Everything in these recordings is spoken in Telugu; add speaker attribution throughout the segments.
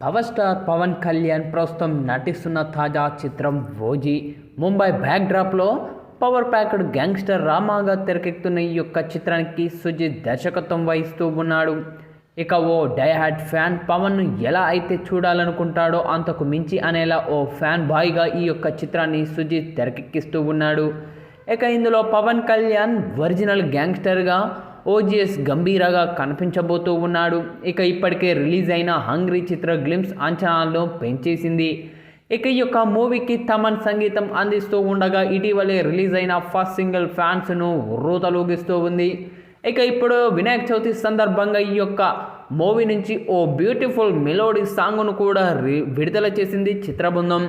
Speaker 1: పవర్ స్టార్ పవన్ కళ్యాణ్ ప్రస్తుతం నటిస్తున్న తాజా చిత్రం ఓజీ. ముంబై బ్యాక్డ్రాప్లో పవర్ ప్యాక్డ్ గ్యాంగ్స్టర్ రామాగా తెరకెక్కుతున్న ఈ యొక్క చిత్రానికి సుజిత్ దర్శకత్వం వహిస్తూ ఉన్నాడు. ఇక ఓ డైహార్డ్ ఫ్యాన్ పవన్ను ఎలా అయితే చూడాలనుకుంటాడో అంతకు మించి అనేలా ఓ ఫ్యాన్ బాయ్గా ఈ యొక్క చిత్రాన్ని సుజిత్ తెరకెక్కిస్తూ ఉన్నాడు. ఇక ఇందులో పవన్ కళ్యాణ్ ఒరిజినల్ గ్యాంగ్స్టర్గా ఓజిఎస్ గంభీరగా కనిపించబోతూ ఉన్నాడు. ఇక ఇప్పటికే రిలీజ్ అయిన హంగ్రీ చిత్ర గ్లిమ్స్ అంచనాలను పెంచేసింది. ఇక ఈ యొక్క మూవీకి తమన్ సంగీతం అందిస్తూ ఉండగా ఇటీవలే రిలీజ్ అయిన ఫస్ట్ సింగిల్ ఫ్యాన్స్ను ఉర్రూతలూగిస్తూ ఉంది. ఇక ఇప్పుడు వినాయక చవితి సందర్భంగా ఈ యొక్క మూవీ నుంచి ఓ బ్యూటిఫుల్ మెలోడీ సాంగ్ను కూడా రి- విడుదల చేసింది చిత్రబృందం.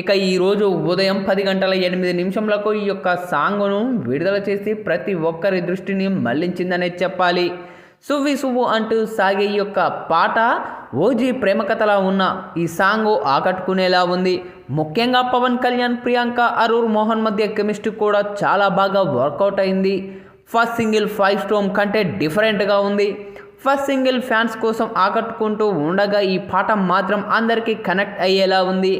Speaker 1: ఇక ఈరోజు ఉదయం పది గంటల ఎనిమిది నిమిషంలకు ఈ యొక్క సాంగ్ను విడుదల చేసి ప్రతి ఒక్కరి దృష్టిని మళ్ళించిందనే చెప్పాలి. సువ్వి సువ్వు అంటూ సాగే ఈ యొక్క పాట ఓజీ ప్రేమ కథలా ఉన్న ఈ సాంగ్ ఆకట్టుకునేలా ఉంది. ముఖ్యంగా పవన్ కళ్యాణ్ ప్రియాంక అరూర్ మోహన్ మధ్య కెమిస్ట్రీ కూడా చాలా బాగా వర్కౌట్ అయింది. ఫస్ట్ సింగిల్ ఫైవ్ స్టోమ్ కంటే డిఫరెంట్గా ఉంది. ఫస్ట్ సింగిల్ ఫ్యాన్స్ కోసం ఆకట్టుకుంటూ ఉండగా ఈ పాట మాత్రం అందరికీ కనెక్ట్ అయ్యేలా ఉంది.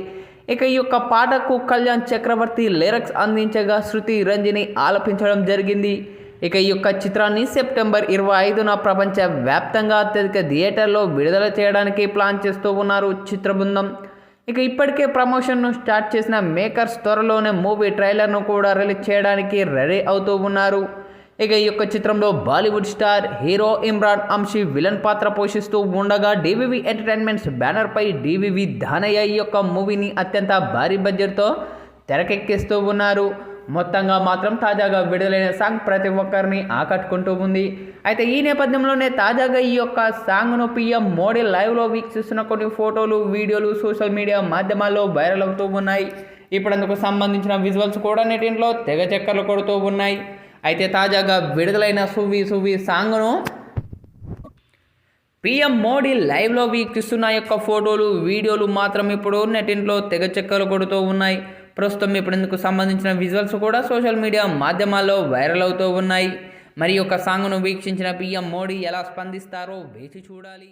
Speaker 1: ఇక ఈ యొక్క పాటకు కళ్యాణ్ చక్రవర్తి లిరిక్స్ అందించగా శృతి రంజిని ఆలపించడం జరిగింది. ఇక ఈ యొక్క చిత్రాన్ని సెప్టెంబర్ ఇరవై ఐదున ప్రపంచ వ్యాప్తంగా అత్యధిక థియేటర్లో విడుదల చేయడానికి ప్లాన్ చేస్తూ ఉన్నారు చిత్ర బృందం ఇక ఇప్పటికే ప్రమోషన్ను స్టార్ట్ చేసిన మేకర్స్ త్వరలోనే మూవీ ట్రైలర్ను కూడా రిలీజ్ చేయడానికి రెడీ అవుతూ ఉన్నారు. ఇక ఈ యొక్క చిత్రంలో బాలీవుడ్ స్టార్ హీరో ఇమ్రాన్ అంశీ విలన్ పాత్ర పోషిస్తూ ఉండగా డివివి ఎంటర్టైన్మెంట్స్ బ్యానర్పై డివివి దానయ్య ఈ యొక్క మూవీని అత్యంత భారీ బడ్జెట్తో తెరకెక్కిస్తూ ఉన్నారు. మొత్తంగా మాత్రం తాజాగా విడుదలైన సాంగ్ ప్రతి ఒక్కరిని ఆకట్టుకుంటూ ఉంది. అయితే ఈ నేపథ్యంలోనే తాజాగా ఈ యొక్క సాంగ్ను పిఎం మోడీ లైవ్లో వీక్షిస్తున్న కొన్ని ఫోటోలు వీడియోలు సోషల్ మీడియా మాధ్యమాల్లో వైరల్ అవుతూ ఉన్నాయి. ఇప్పుడు అందుకు సంబంధించిన విజువల్స్ కూడా నెటింట్లో తెగ చక్కర్లు కొడుతూ ఉన్నాయి. అయితే తాజాగా విడుదలైన సువి సువి సాంగ్ను పిఎం మోడీ లైవ్లో వీక్షిస్తున్న యొక్క ఫోటోలు వీడియోలు మాత్రం ఇప్పుడు నెటింట్లో తెగ చెక్కలు కొడుతూ ఉన్నాయి. ప్రస్తుతం ఇప్పుడు ఇందుకు సంబంధించిన విజువల్స్ కూడా సోషల్ మీడియా మాధ్యమాల్లో వైరల్ అవుతూ ఉన్నాయి. మరి యొక్క సాంగ్ను వీక్షించిన పిఎం మోడీ ఎలా స్పందిస్తారో వేచి చూడాలి.